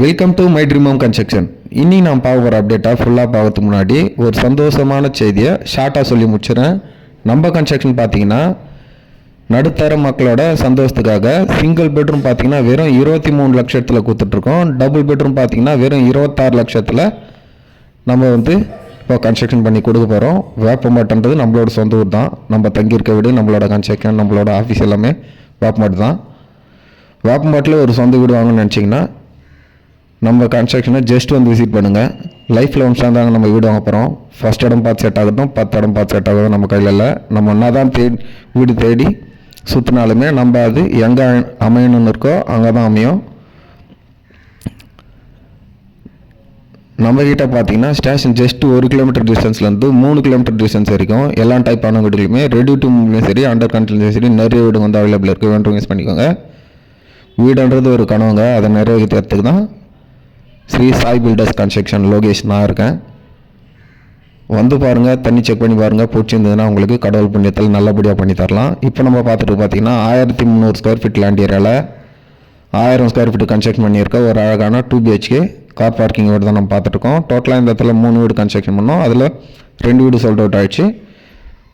Welcome to my dream home construction இனி நான் பார்க்க போகிற அப்டேட்டாக ஃபுல்லாக பார்க்கறதுக்கு முன்னாடி ஒரு சந்தோஷமான செய்தியை ஷார்ட்டாக சொல்லி முடிச்சிடுறேன். நம்ம கன்ஸ்ட்ரக்ஷன் பார்த்தீங்கன்னா நடுத்தர மக்களோட சந்தோஷத்துக்காக சிங்கிள் பெட்ரூம் பார்த்தீங்கன்னா வெறும் இருபத்தி மூணு லட்சத்தில் கொடுத்துட்ருக்கோம். டபுள் பெட்ரூம் பார்த்தீங்கன்னா வெறும் இருபத்தாறு லட்சத்தில் நம்ம வந்து இப்போ கன்ஸ்ட்ரக்ஷன் பண்ணி கொடுக்க போகிறோம் வேப்பமாட்டன்றது நம்மளோட சொந்த ஊர் தான். நம்ம தங்கியிருக்க வீடு நம்மளோட கன்ஸ்ட்ரக்ஷன் நம்மளோட ஆஃபீஸ் எல்லாமே வேப்பமாட்டு தான். வேப்பமாட்டில் ஒரு சொந்த வீடு வாங்கணும்னு நினச்சிங்கன்னா நம்ம கன்ஸ்ட்ரக்ஷனை ஜஸ்ட் வந்து விசிட் பண்ணுங்கள் லைஃப்பில் ஒன்ஸ் தாங்க நம்ம வீடு வாங்க போகிறோம் ஃபஸ்ட் இடம் பார்த்து செட் ஆகட்டும் பத்து இடம் பார்த்து செட் ஆகட்டும் நம்ம கையில் இல்லை. நம்ம என்ன தான் தேடி வீடு தேடி சுற்றினாலுமே நம்ம அது எங்கே அமையணும்னு இருக்கோ அங்கே தான் அமையும். நம்ம பார்த்தீங்கன்னா ஸ்டேஷன் ஜஸ்ட் ஒரு கிலோமீட்டர் டிஸ்டன்ஸ்லேருந்து மூணு கிலோமீட்டர் டிஸ்டன்ஸ் வரைக்கும் எல்லா டைப்பான வீடுகளுமே ரெடி டு மூவ்லையும் சரி அண்டர் கண்ட்ரோலையும் சரி நிறைய வீடு வந்து அவைலபிள் இருக்குது வேண்டும் யூஸ் பண்ணிக்கோங்க. வீடுன்றது ஒரு கனவுங்க. அதை நிறைவேற்றுறதுக்கு தான் ஸ்ரீ சாய் பில்டர்ஸ் கன்ஸ்ட்ரக்ஷன் லோகேஷ் நான் இருக்கேன். வந்து பாருங்கள் தண்ணி செக் பண்ணி பாருங்கள் பிடிச்சிருந்ததுன்னா உங்களுக்கு கடவுள் புண்ணியத்தில் நல்லபடியாக பண்ணி தரலாம். இப்போ நம்ம பார்த்துட்டு பார்த்தீங்கன்னா ஆயிரத்தி முந்நூறு ஸ்கொயர் ஃபீட் லேண்ட் ஏரியாவில் ஆயிரம் ஸ்கொயர் ஃபீட் கன்ஸ்ட்ரக்ஷன் பண்ணியிருக்க ஒரு அழகான டூ பிஹெச்கே கார் பார்க்கிங் வீடு தான் நம்ம பார்த்துட்ருக்கோம் டோட்டலாக இந்த இடத்துல மூணு வீடு கன்ஸ்ட்ரக்ஷன் பண்ணோம். அதில் ரெண்டு வீடு சோல்ட் அவுட் ஆகிடுச்சு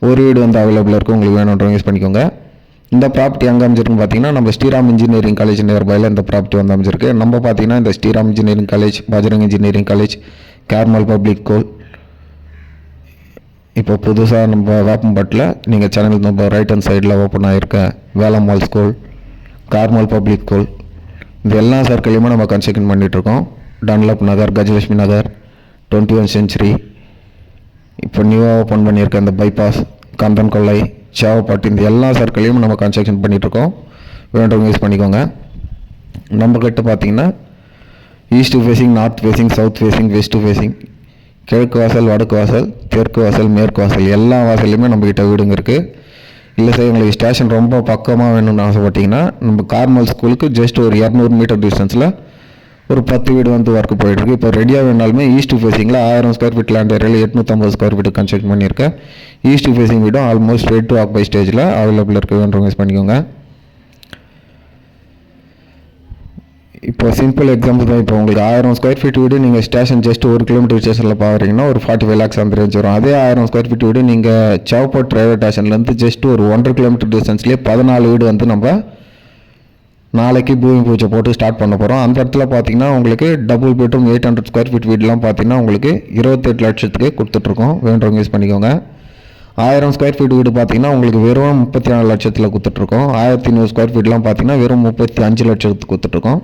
ஒரு வீடு வந்து அவைலபிள் இருக்குது உங்களுக்கு வேணுன்றவங்க யூஸ் பண்ணிக்கோங்க. இந்த ப்ராப்பர்ட்டி எங்கே அமைச்சிருக்குன்னு பார்த்தீங்கன்னா நம்ம ஸ்ரீராம் இன்ஜினியரிங் காலேஜ் நியர்பையில் இந்த ப்ராப்பர்ட்டி வந்து அமைச்சிருக்கு நம்ம பார்த்தீங்கன்னா இந்த Sriram engineering college Bajrang engineering college Carmel public school இப்போ புதுசாக நம்ம வேப்பம்பட்டில் நீங்கள் சேனல் நம்ம ரைட் ஹேண்ட் சைடில் open ஆகிருக்க Velammal school Carmel public school இது எல்லா சர்க்கிளையுமே நம்ம கன்ஸ்ட்ரக்ஷன் பண்ணிகிட்ருக்கோம் Dunlop Nagar Gajalakshmi Nagar twenty one century இப்போ நியூவாக ஓப்பன் பண்ணியிருக்க இந்த பைபாஸ் கந்தன் கொள்ளை சேவப்பாட்டு இந்த எல்லா சர்க்கிளையும் நம்ம கன்ஸ்ட்ரக்ஷன் பண்ணிகிட்ருக்கோம் வேண்டவங்க யூஸ் பண்ணிக்கோங்க. நம்ம கிட்ட பார்த்தீங்கன்னா east facing north facing south facing west facing கிழக்கு வாசல் வடக்கு வாசல் தெற்கு வாசல் மேற்கு வாசல் எல்லா வாசல்லையுமே நம்மக்கிட்ட வீடுங்க இருக்குது இல்லை சார் எங்களுக்கு ஸ்டேஷன் ரொம்ப பக்கமாக வேணும்னு ஆசைப்பட்டிங்கன்னா நம்ம கார்மல் ஸ்கூலுக்கு ஜஸ்ட் ஒரு இரநூறு மீட்டர் டிஸ்டன்ஸில் ஒரு பத்து வீடு வந்து ஒர்க்கு போயிட்டுருக்கு. இப்போ ரெடியாக வேணாலுமே ஈஸ்ட் ஃபேஸிங்கில் ஆயிரம் ஸ்கொயர் ஃபீட் லேண்ட் ஏரியாவில் எட்நூற்றம்பது ஸ்கொயர் ஃபீட் கன்ஸ்ட்ரக்ட் பண்ணியிருக்கேன். ஈஸ்ட் ஃபேஸிங் வீடும் ஆல்மோஸ்ட் ரெட் டு ஆக்பை ஸ்டேஜில் அவைலபிள் இருக்குது வேணுறவங்க யூஸ் பண்ணிக்கோங்க. இப்போ சிம்பிள் எக்ஸாம்பிள் தான். இப்போ உங்களுக்கு ஆயிரம் ஸ்கொயர் ஃபீட் வீடு நீங்கள் ஸ்டேஷன் ஜஸ்ட் ஒரு கிலோமீட்டர் ஸ்டேஷனில் பார்க்குறீங்கன்னா ஒரு ஃபார்ட்டி ஃபைவ் லேக்ஸ் அந்த ரேஞ்ச் வரும். அதே ஆயிரம் ஸ்கொயர் ஃபீட் வீடு நீங்கள் சேவப்போட் ரயில்வே ஸ்டேஷன்லேருந்து ஜஸ்ட் ஒரு ஒன்றரை கிலோமீட்டர் டிஸ்டன்ஸ்லேயே பதினாலு வீடு வந்து நம்ம நாளைக்கு பூமி பூஜை போட்டு ஸ்டார்ட் பண்ண போகிறோம் அந்த இடத்துல பார்த்தீங்கன்னா உங்களுக்கு double bedroom eight hundred square feet வீடெலாம் பார்த்தீங்கன்னா உங்களுக்கு இருபத்தெட்டு லட்சத்துக்கு கொடுத்துட்ருக்கோம். வேண்டவங்க யூஸ் பண்ணிக்கோங்க. ஆயிரம் ஸ்கொயர் ஃபீட் வீடு பார்த்தீங்கன்னா உங்களுக்கு வெறும் முப்பத்தி நாலு லட்சத்தில் கொடுத்துட்ருக்கோம். ஆயிரத்தி நூறு ஸ்கொயர் ஃபீட்லாம் பார்த்தீங்கன்னா வெறும் முப்பத்தி அஞ்சு லட்சத்துக்கு கொடுத்துட்ருக்கோம்.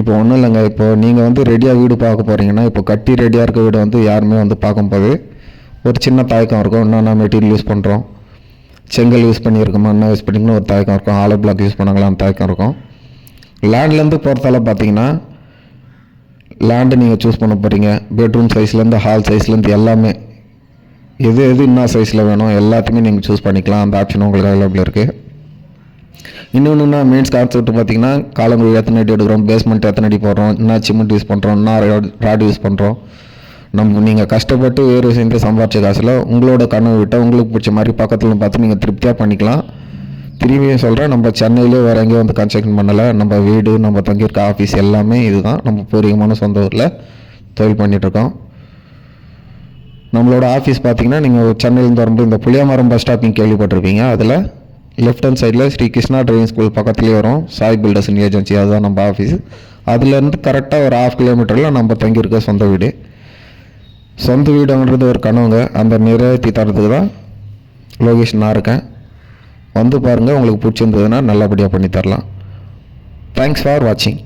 இப்போ ஒன்றும் இல்லைங்க. இப்போ நீங்கள் வந்து ரெடியாக வீடு பார்க்க போகிறீங்கன்னா இப்போ கட்டி ரெடியாக இருக்க வீடு வந்து யாருமே வந்து பார்க்கும்போது ஒரு சின்ன தயக்கம் இருக்கும். என்னென்ன மெட்டீரியல் யூஸ் பண்ணுறோம் செங்கல் யூஸ் பண்ணியிருக்கோமா என்ன யூஸ் பண்ணிக்கணும் ஒரு தயக்கம் இருக்கும். ஆலோ பிளாக் யூஸ் பண்ணாங்களான்னு தயக்கம் இருக்கும். லேண்ட்லேருந்து போகிறதால பார்த்தீங்கன்னா லேண்டு நீங்கள் சூஸ் பண்ண போகிறீங்க பெட்ரூம் சைஸ்லேருந்து ஹால் சைஸ்லேருந்து எல்லாமே எது எது என்ன சைஸில் வேணும் எல்லாத்தையுமே நீங்கள் சூஸ் பண்ணிக்கலாம். அந்த ஆப்ஷன் உங்களுக்கு அவைலபிள் இருக்குது இன்னொன்றுனா மெயின்ஸ் கான்செப்ட் பார்த்தீங்கன்னா காலங்குழி எத்தனை அடி எடுக்கிறோம் பேஸ்மெண்ட் எத்தனை அடி போடுறோம் என்ன சிமெண்ட் யூஸ் பண்ணுறோம் என்ன ராட் யூஸ் பண்ணுறோம் நம் நீங்கள் கஷ்டப்பட்டு வேறு செஞ்சு சம்பாரிச்ச காசில் உங்களோட கனவு விட்டால் உங்களுக்கு பிடிச்ச மாதிரி பக்கத்தில் பார்த்து நீங்கள் திருப்தியாக பண்ணிக்கலாம். திரும்பியும் சொல்கிறேன் நம்ம சென்னையிலே வேறு எங்கேயும் வந்து கன்ஸ்ட்ரக்ஷன் பண்ணலை. நம்ம வீடு நம்ம தங்கியிருக்க ஆஃபீஸ் எல்லாமே இதுதான். நம்ம பூர்வீகமான சொந்த ஊரில் தொழில் பண்ணிகிட்ருக்கோம் நம்மளோட ஆஃபீஸ் பார்த்தீங்கன்னா நீங்கள் சென்னையிலேருந்து வரும்போது இந்த புளியமரம் பஸ் ஸ்டாப்பிங் கேள்விப்பட்டிருப்பீங்க. அதில் லெஃப்ட் ஹேண்ட் சைடில் ஸ்ரீ கிருஷ்ணா டிரைவிங் ஸ்கூல் பக்கத்துலேயே வரும். சாய் பில்டர்ஸ் ஏஜென்சி அதுதான் நம்ம ஆஃபீஸ் அதுலேருந்து கரெக்டாக ஒரு ஹாஃப் கிலோமீட்டரில் நம்ம தங்கியிருக்க சொந்த வீடு. சொந்த வீடுங்கிறது ஒரு கனவுங்க. அந்த நிறைவேற்றி தரத்துக்கு தான் லோகேஷ் நான் இருக்கேன். வந்து பாருங்கள் உங்களுக்கு பிடிச்சிருந்ததுன்னா நல்லபடியாக பண்ணி தரலாம். தேங்க்ஸ் ஃபார் வாட்சிங்